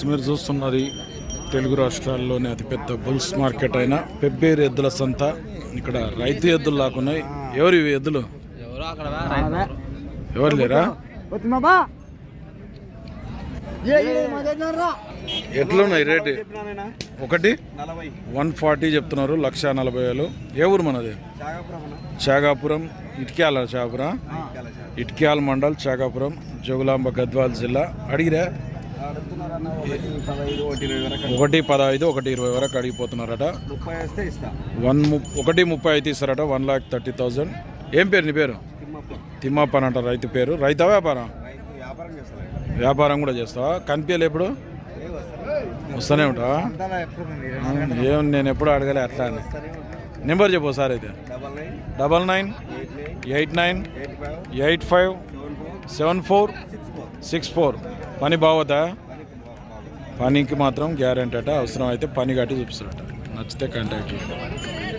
Friends మీరు చూస్తున్నది తెలుగు రాష్ట్రాల్లోనే అతిపెద్ద బుల్స్ మార్కెట్ అయిన పెబ్బేరు ఎద్దుల సంత. ఇక్కడ రైతు ఎద్దులు లాక్కున్నాయి ఎవరు ఇవి ఎద్దులు? ఎవరో లేరా? ఎట్లున్నాయి రేటు? ఒకటి? వన్ ఫార్టీ చెప్తున్నారు లక్ష నలభై వేలు. ఏ ఊరు మనది? చాగాపురం ఇటుక్యాల చాగాపురం. ఇటుక్యాల మండల్ చాగాపురం జోగులాంబ గద్వాల్ జిల్లా. అడిగిరా? ఒకటి పదహైదు ఒకటి ఇరవై వరకు అడిగిపోతున్నారట. ముప్పై ఇస్తా వన్ ము ఒకటి ముప్పై ఐదు ఇస్తారట వన్ లాక్ థర్టీ థౌజండ్. ఏం పేరు నీ పేరు? తిమ్మప్పన్ అంట రైతు పేరు. రైతా వ్యాపారం? వ్యాపారం కూడా చేస్తావా? కనిపించలే ఎప్పుడు? వస్తూనే ఉంటావా? ఏం నేను ఎప్పుడు అడగలే అట్లా అని. నెంబర్ చెప్పు సార్ అయితే. Double nine eight nine eight five seven four six four. పని బాగోదా పనికి మాత్రం గ్యారంటీ అట అవసరం అయితే పని కట్టి చూపిస్తారట. నచ్చితే కాంటాక్ట్ చేయండి.